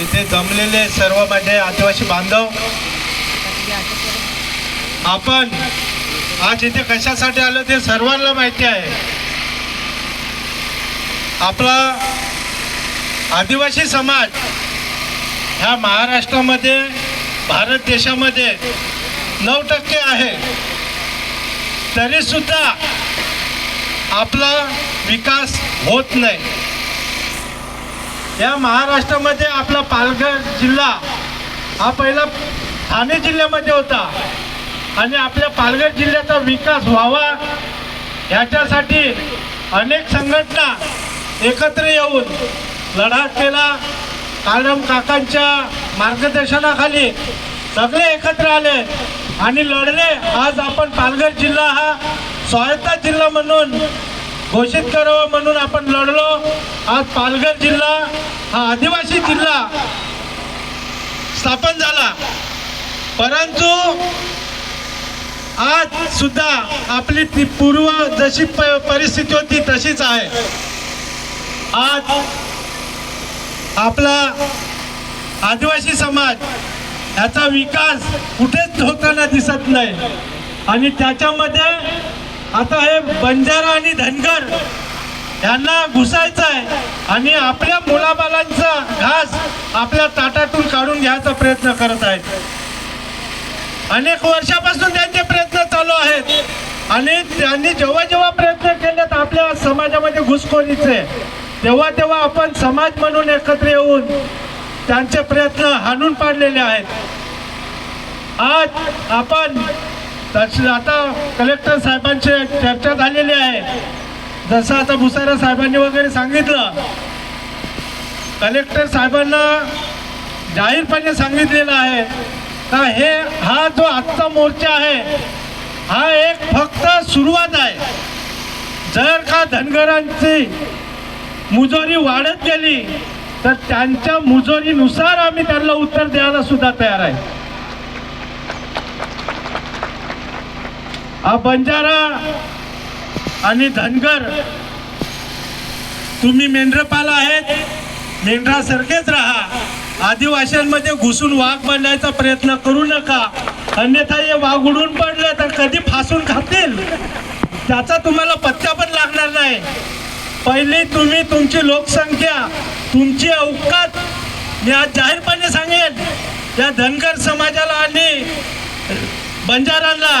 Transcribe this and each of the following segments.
इथे जमलेले सर्व माझे आदिवासी बांधव. आपण आज इथे कशासाठी आलो ते सर्वांना माहिती आहे. आपला आदिवासी समाज ह्या महाराष्ट्रामध्ये भारत देशामध्ये नऊ टक्के आहे. तरीसुद्धा आपला विकास होत नाही. या महाराष्ट्रामध्ये आपला पालघर जिल्हा हा पहिला ठाणे जिल्ह्यामध्ये होता. आणि आपल्या पालघर जिल्ह्याचा विकास व्हावा ह्याच्यासाठी अनेक संघटना एकत्र येऊन लढा केला. कालम काकांच्या मार्गदर्शनाखाली सगळे एकत्र आले आणि लढले. आज आपण पालघर जिल्हा हा स्वायत्ता जिल्हा म्हणून घोषित करावं म्हणून आपण लढलो. आज पालघर जिल्हा हा आदिवासी जिल्हा स्थापन झाला. परंतु आज सुद्धा आपली ती पूर्व जशी प- परिस्थिती होती तशीच आहे. आज आपला आदिवासी समाज याचा विकास कुठेच होताना दिसत नाही. आणि त्याच्यामध्ये आता हे बंजारा आणि धनगर यांना घुसायचं आहे आणि आपल्या मुलाबालांचा घास आपल्या ताटातून काढून घ्यायचा प्रयत्न करत आहेत. अनेक वर्षापासून त्यांचे प्रयत्न चालू आहेत. आणि त्यांनी जेव्हा जेव्हा प्रयत्न केलेत आपल्या समाजामध्ये घुसखोरीचे तेव्हा तेव्हा आपण समाज म्हणून एकत्र येऊन त्यांचे प्रयत्न हाणून पाडलेले आहेत. आज आपण तशी आता कलेक्टर साहेबांची चर्चा झालेली आहे. जसं आता भुसारा साहेबांनी वगैरे सांगितलं कलेक्टर साहेबांना जाहीरपणे सांगितलेलं आहे का हे हा जो आजचा मोर्चा आहे हा एक फक्त सुरुवात आहे. जर का धनगरांची मुजोरी वाढत गेली तर त्यांच्या मुजोरीनुसार आम्ही त्यांना उत्तर द्यायला सुद्धा तयार आहे. हा बंजारा आणि धनगर तुम्ही मेंढरपाल आहेत मेंढरासारखेच राहा. आदिवाशांमध्ये घुसून वाघ बनण्याचा प्रयत्न करू नका. अन्यथा हे वाघ उडून पडलं तर कधी फासून खातील. त्याचा तुम्हाला पत्ता पण लागणार नाही. पहिली तुम्ही तुमची लोकसंख्या तुमची अवकात मी आज जाहीरपणे सांगेन या धनगर समाजाला आणि बंजारांना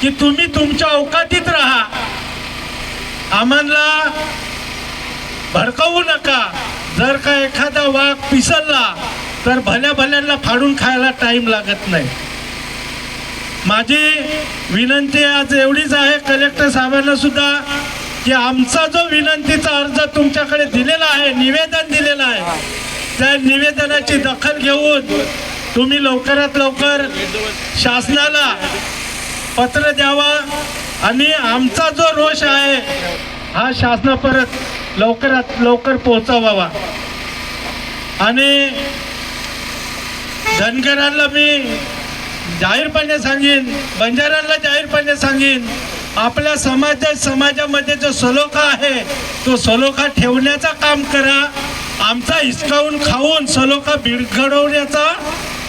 की तुम्ही तुमच्या औकातीत राहा. आम्हाला भडकवू नका. जर का एखादा वाघ पिसलला तर भल्या भल्यांना फाडून खायला टाइम लागत नाही. माझी विनंती आज एवढीच आहे कलेक्टर साहेबांना सुद्धा की आमचा जो विनंतीचा अर्ज तुमच्याकडे दिलेला आहे निवेदन दिलेलं आहे त्या निवेदनाची दखल घेऊन तुम्ही लवकरात लवकर शासनाला पत्र द्यावा आणि आमचा जो रोष आहे हा शासनापर्यंत लवकरात लवकर पोहोचवावा. आणि धनगरांना मी जाहीरपणे सांगेन बंजारांना जाहीरपणे सांगेन आपल्या समाज समाजामध्ये जो सलोखा आहे तो सलोखा ठेवण्याचा काम करा. आमचा हिसकावून खाऊन सलोखा बिघडवण्याचा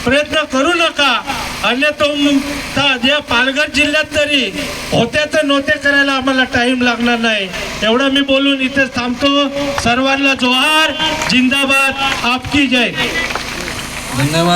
प्रयत्न करू नका. अन्यथा या पालघर जिल्ह्यात तरी होत्याचं नव्हते करायला आम्हाला टाइम लागणार नाही. एवढं मी बोलून इथे थांबतो. सर्वांना जोहार. जिंदाबाद. आपकी जय. धन्यवाद.